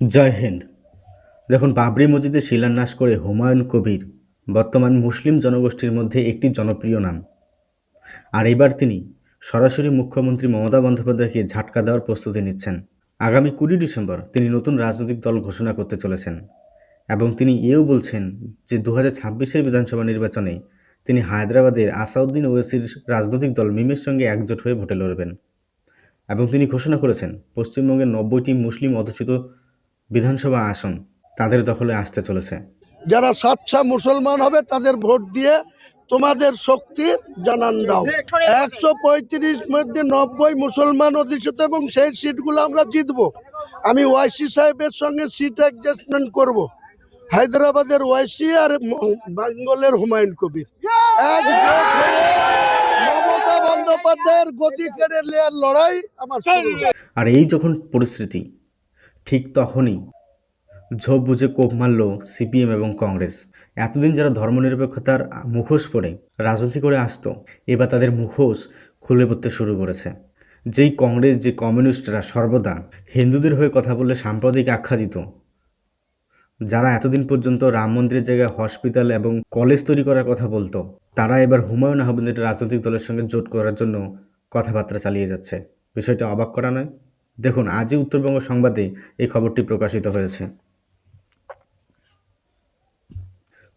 জয় হিন্দ। দেখুন, বাবরি মসজিদে শিলান্যাস করে হুমায়ুন কবির, বর্তমান মুসলিম জনগোষ্ঠীর মধ্যে একটি জনপ্রিয় নাম। আর এবার তিনি সরাসরি মুখ্যমন্ত্রী মমতা বন্দ্যোপাধ্যায়কে ঝাটকা দেওয়ার প্রস্তুতি নিচ্ছেন। আগামী কুড়ি ডিসেম্বর তিনি নতুন রাজনৈতিক দল ঘোষণা করতে চলেছেন এবং তিনি এও বলছেন যে দু হাজার বিধানসভা নির্বাচনে তিনি হায়দ্রাবাদের আসাউদ্দিন ওয়েসির রাজনৈতিক দল মিমের সঙ্গে একজোট হয়ে ভোটে লড়বেন এবং তিনি ঘোষণা করেছেন, পশ্চিমবঙ্গের নব্বইটি মুসলিম অধ্যুষিত বিধানসভা আসন তাদের দখলে আসতে চলেছে। যারা সাচ্চা মুসলমান হবে তাদের ভোট দিয়ে তোমাদের শক্তির জানান দাও। একশো পঁয়ত্রিশ মধ্যে নব্বই মুসলমান অধিষ্ঠিত এবং সেই সিটগুলো আমরা জিতব। আমি ওয়াইসি সাহেবের সঙ্গে সিট অ্যাডজাস্টমেন্ট করব। হায়দ্রাবাদের ওয়াইসি আর বেঙ্গলের হুমায়ুন কবির। মমতা বন্দ্যোপাধ্যায়ের গদি কেড়ে নেওয়ার লড়াই আমার আর এই যখন পরিস্থিতি ঠিক তখনই ঝোপ বুঝে কোপ মারল সিপিএম এবং কংগ্রেস। এতদিন যারা ধর্মনিরপেক্ষতার মুখোশ পরে রাজনীতি করে আসতো, এবার তাদের মুখোশ খুলে পড়তে শুরু করেছে। যেই কংগ্রেস, যে কমিউনিস্টরা সর্বদা হিন্দুদের হয়ে কথা বললে সাম্প্রদায়িক আখ্যা দিত। যারা এতদিন পর্যন্ত রাম মন্দিরের জায়গায় হসপিটাল এবং কলেজ তৈরি করার কথা বলতো, তারা এবার হুমায়ুন আহমেদের রাজনৈতিক দলের সঙ্গে জোট করার জন্য কথাবার্তা চালিয়ে যাচ্ছে। বিষয়টা অবাক করা নয়? দেখুন, আজই উত্তরবঙ্গ সংবাদে এই খবরটি প্রকাশিত হয়েছে।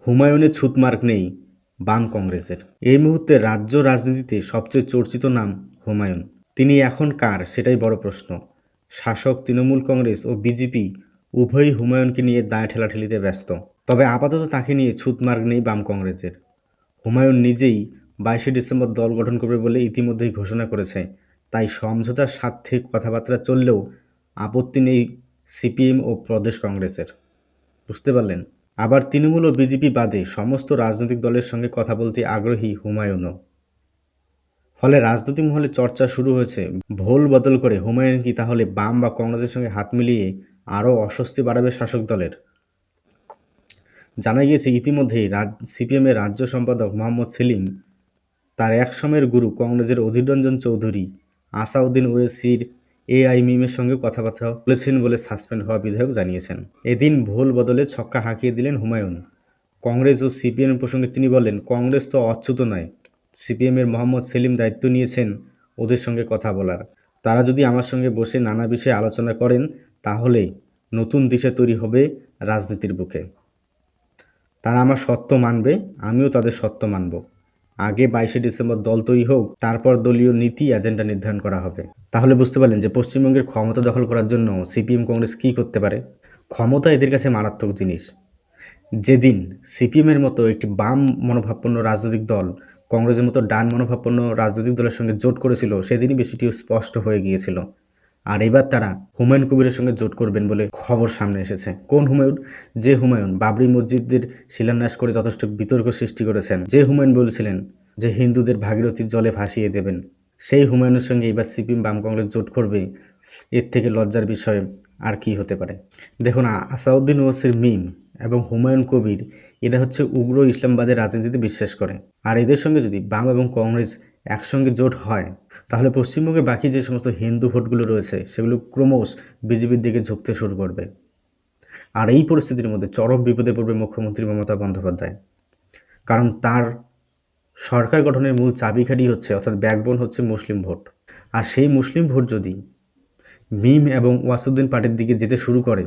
হুমায়ুনের ছুতমার্ক নেই বাম কংগ্রেসের। এই মুহূর্তে রাজ্য রাজনীতিতে সবচেয়ে চর্চিত নাম হুমায়ুন। তিনি এখন কার, সেটাই বড় প্রশ্ন। শাসক তৃণমূল কংগ্রেস ও বিজেপি উভয়ই হুমায়ুনকে নিয়ে দায় ঠেলাঠেলিতে ব্যস্ত। তবে আপাতত তাকে নিয়ে ছুতমার্গ নেই বাম কংগ্রেসের। হুমায়ুন নিজেই বাইশে ডিসেম্বর দল গঠন করবে বলে ইতিমধ্যেই ঘোষণা করেছে তাই সমঝোতার স্বার্থে কথাবার্তা চললেও আপত্তি নেই সিপিএম ও প্রদেশ কংগ্রেসের। বুঝতে পারলেন? আবার তৃণমূল ও বিজেপি বাদে সমস্ত রাজনৈতিক দলের সঙ্গে কথা বলতে আগ্রহী হুমায়ুনও। ফলে রাজনৈতিক মহলে চর্চা শুরু হয়েছে। ভোল বদল করে হুমায়ুন কি তাহলে বাম বা কংগ্রেসের সঙ্গে হাত মিলিয়ে আরও অস্বস্তি বাড়াবে শাসক দলের? জানা গিয়েছে ইতিমধ্যেই রাজ, সিপিএমের রাজ্য সম্পাদক মোহাম্মদ সেলিম তার এক সময়ের গুরু কংগ্রেসের অধীর রঞ্জন চৌধুরী আসাউদ্দিন ওয়েসির এআই মিমের সঙ্গে কথাবার্তা বলেছেন বলে সাসপেন্ড হওয়া বিধায়ক জানিয়েছেন। এদিন ভোল বদলে ছক্কা হাঁকিয়ে দিলেন হুমায়ুন। কংগ্রেস ও সিপিএম প্রসঙ্গে তিনি বলেন, কংগ্রেস তো অচ্যুত নয়। সিপিএমের মোহাম্মদ সেলিম দায়িত্ব নিয়েছেন ওদের সঙ্গে কথা বলার। তারা যদি আমার সঙ্গে বসে নানা বিষয়ে আলোচনা করেন, তাহলে নতুন দিশা তৈরি হবে রাজনীতির বুকে। তারা আমার সত্য মানবে, আমিও তাদের সত্য মানব। আগে বাইশে ডিসেম্বর দল তৈরি হোক, তারপর দলীয় নীতি, এজেন্ডা নির্ধারণ করা হবে। তাহলে বুঝতে পারলেন যে পশ্চিমবঙ্গের ক্ষমতা দখল করার জন্য সিপিএম কংগ্রেস কী করতে পারে। ক্ষমতা এদের কাছে মারাত্মক জিনিস। যেদিন সিপিএমের মতো একটি বাম মনোভাবপন্ন রাজনৈতিক দল কংগ্রেসের মতো ডান মনোভাবপন্ন রাজনৈতিক দলের সঙ্গে জোট করেছিল, সেদিনই বিষয়টি স্পষ্ট হয়ে গিয়েছিল। আর এবার তারা হুমায়ুন কবিরের সঙ্গে জোট করবেন বলে খবর সামনে এসেছে। কোন হুমায়ুন? যে হুমায়ুন বাবরি মসজিদের শিলান্যাস করে যথেষ্ট বিতর্ক সৃষ্টি করেছেন। যে হুমায়ুন বলছিলেন যে হিন্দুদের ভাগীরথীর জলে ভাসিয়ে দেবেন। সেই হুমায়ুনের সঙ্গে এবার সিপিএম বাম কংগ্রেস জোট করবে। এর থেকে লজ্জার বিষয় আর কি হতে পারে? দেখুন আসাউদ্দিন ওয়াসির মিম এবং হুমায়ুন কবির, এরা হচ্ছে উগ্র ইসলামবাদের রাজনীতিতে বিশ্বাস করে। আর এদের সঙ্গে যদি বাম এবং কংগ্রেস একসঙ্গে জোট হয়, তাহলে পশ্চিমবঙ্গের বাকি যে সমস্ত হিন্দু ভোটগুলো রয়েছে, সেগুলো ক্রমশ বিজেপির দিকে ঝুঁকতে শুরু করবে। আর এই পরিস্থিতির মধ্যে চরম বিপদে পড়বে মুখ্যমন্ত্রী মমতা বন্দ্যোপাধ্যায়। কারণ তার সরকার গঠনের মূল চাবিকাঠি হচ্ছে, অর্থাৎ ব্যাকবোন হচ্ছে মুসলিম ভোট। আর সেই মুসলিম ভোট যদি মিম এবং ওয়াসুদ্দিন পার্টির দিকে যেতে শুরু করে,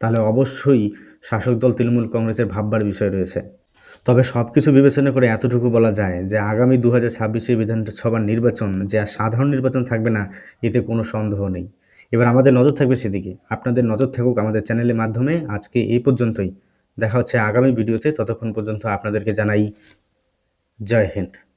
তাহলে অবশ্যই শাসক দল তৃণমূল কংগ্রেসের ভাববার বিষয় রয়েছে। তবে সব কিছু বিবেচনা করে এতটুকু বলা যায় যে আগামী দু হাজার ছাব্বিশে বিধানসভার নির্বাচন যে সাধারণ নির্বাচন থাকবে না, এতে কোনো সন্দেহ নেই। এবার আমাদের নজর থাকবে সেদিকে। আপনাদের নজর থাকুক আমাদের চ্যানেলের মাধ্যমে। আজকে এই পর্যন্তই। দেখা হচ্ছে আগামী ভিডিওতে। ততক্ষণ পর্যন্ত আপনাদেরকে জানাই জয় হিন্দ।